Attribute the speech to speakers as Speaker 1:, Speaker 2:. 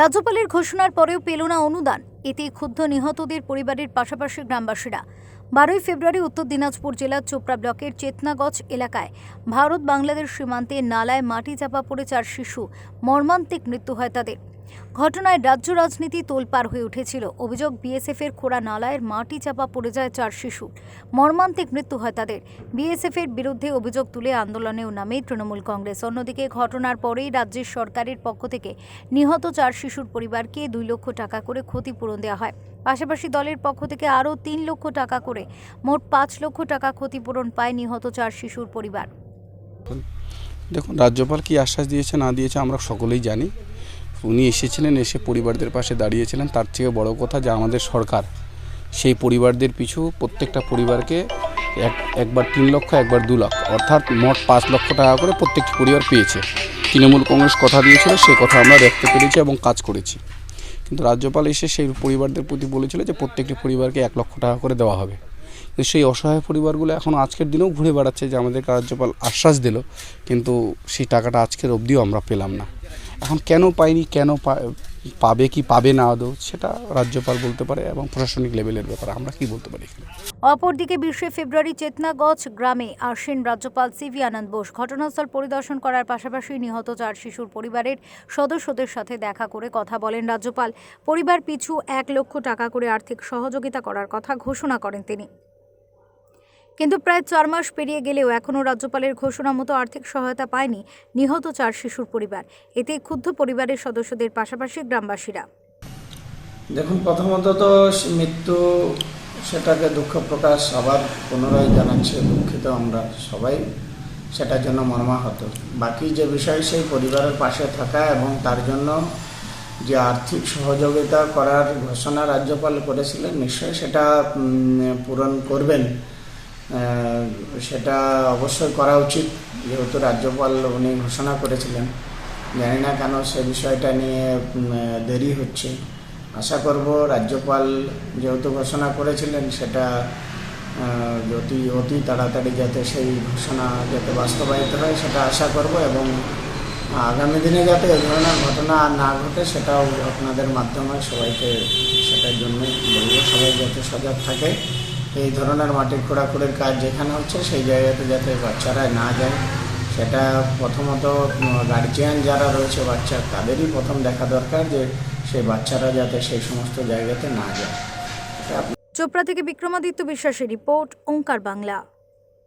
Speaker 1: রাজ্যপালের ঘোষণার পরেও পেল না অনুদান। এতে ক্ষুব্ধ নিহতদের পরিবারের পাশাপাশি গ্রামবাসীরা। বারোই ফেব্রুয়ারি উত্তর দিনাজপুর জেলার চোপড়া ব্লকের চেতনাগঞ্জ এলাকায় ভারত বাংলাদেশ সীমান্তে নালায় মাটি চাপা পড়ে চার শিশু, মর্মান্তিক মৃত্যু হয় তাদের। ঘটনায় রাজ্য রাজনীতি তোলপাড় হয়ে উঠেছিল। অভিযোগ বিএসএফ এর খোড়া নালায় মাটি চাপা পড়ে যায় চার শিশু, মর্মান্তিক মৃত্যু হয় তাদের। বিএসএফ এর বিরুদ্ধে অভিযোগ তুলে আন্দোলনেও নামে তৃণমূল কংগ্রেস। অন্যদিকে ঘটনার পরেই রাজ্যের সরকারের পক্ষ থেকে নিহত চার শিশুর পরিবারকে দুই লক্ষ টাকা করে ক্ষতিপূরণ দেওয়া হয়। পাশাপাশি দলের পক্ষ থেকে আরও তিন লক্ষ টাকা করে মোট পাঁচ লক্ষ টাকা ক্ষতিপূরণ পায় নিহত চার শিশুর পরিবার।
Speaker 2: দেখুন, রাজ্যপাল কি আশ্বাস দিয়েছে না দিয়েছে আমরা সকলেই জানি। উনি এসেছিলেন, এসে পরিবারদের পাশে দাঁড়িয়েছিলেন। তার থেকে বড় কথা যে আমাদের সরকার সেই পরিবারদের পিছু প্রত্যেকটা পরিবারকে এক, একবার তিন লক্ষ, একবার দু লক্ষ, অর্থাৎ মোট পাঁচ লক্ষ টাকা করে প্রত্যেকটি পরিবার পেয়েছে। তৃণমূল কংগ্রেস কথা দিয়েছিল সেই কথা আমরা রাখতে পেরেছি এবং কাজ করেছি। কিন্তু রাজ্যপাল এসে সেই পরিবারদের প্রতি বলেছিল যে প্রত্যেকটি পরিবারকে এক লক্ষ টাকা করে দেওয়া হবে। তো সেই অসহায় পরিবারগুলো এখন আজকের দিনেও ঘুরে বেড়াচ্ছে যে আমাদেরকে রাজ্যপাল আশ্বাস দিল, কিন্তু সেই টাকাটা আজকের অবধিও আমরা পেলাম না। এখন কেন পাইনি, কেন পাবে কি পাবে না আদৌ, সেটা রাজ্যপাল বলতে পারে এবং প্রশাসনিক লেভেলের ব্যাপারে আমরা কি বলতে পারি এখানে?
Speaker 1: অপরদিকে বিশে ফেব্রুয়ারি চেতনাগজ গ্রামে আসেন রাজ্যপাল সিভি আনন্দ বোস। ঘটনাস্থল পরিদর্শন করার পাশাপাশি নিহত চার শিশুর পরিবারের সদস্যদের সাথে দেখা করে কথা বলেন রাজ্যপাল। পরিবার পিছু এক লক্ষ টাকা করে আর্থিক সহযোগিতা করার কথা ঘোষণা করেন তিনি। কিন্তু প্রায় চার মাস পেরিয়ে গেলেও এখনও রাজ্যপালের ঘোষণা মতো আর্থিক সহায়তা পায়নি নিহত চার শিশুর পরিবার। এতে ক্ষুব্ধ পরিবারের সদস্যদের পাশাপাশি গ্রামবাসীরা।
Speaker 3: দেখুন, প্রথমত তো মৃত্যু, সেটাকে দুঃখ প্রকাশ আবার পুনরায় জানাচ্ছে দুঃখিত আমরা সবাই, সেটার জন্য মর্মাহত। বাকি যে বিষয়, সেই পরিবারের পাশে থাকা এবং তার জন্য যে আর্থিক সহযোগিতা করার ঘোষণা রাজ্যপাল করেছিলেন, নিশ্চয়ই সেটা পূরণ করবেন। সেটা অবশ্যই করা উচিত। যেহেতু রাজ্যপাল উনি ঘোষণা করেছিলেন, জানি না কেন সে বিষয়টা নিয়ে দেরি হচ্ছে। আশা করব রাজ্যপাল যেহেতু ঘোষণা করেছিলেন, সেটা অতি অতি তাড়াতাড়ি যাতে সেই ঘোষণা যাতে বাস্তবায়িত হয়, সেটা আশা করব এবং আগামী দিনে যাতে এ ধরনের ঘটনা না ঘটে, সেটাও আপনাদের মাধ্যমে সবাইকে, সেটার জন্য বলব, সবাই যাতে সজাগ থাকে। এই ধরনের মাটির খোঁড়াখুড়ির কাজ যেখানে হচ্ছে সেই জায়গাতে যাতে বাচ্চারা না যায়। সেটা প্রথমত গার্জিয়ান যারা রয়েছে বাচ্চা, তাদেরই প্রথম দেখা দরকার যে সেই বাচ্চারা যাতে সেই সমস্ত জায়গাতে না যায়।
Speaker 1: চোপড়া থেকে বিক্রমাদিত্য বিশ্বাসের রিপোর্ট, ওঙ্কার বাংলা।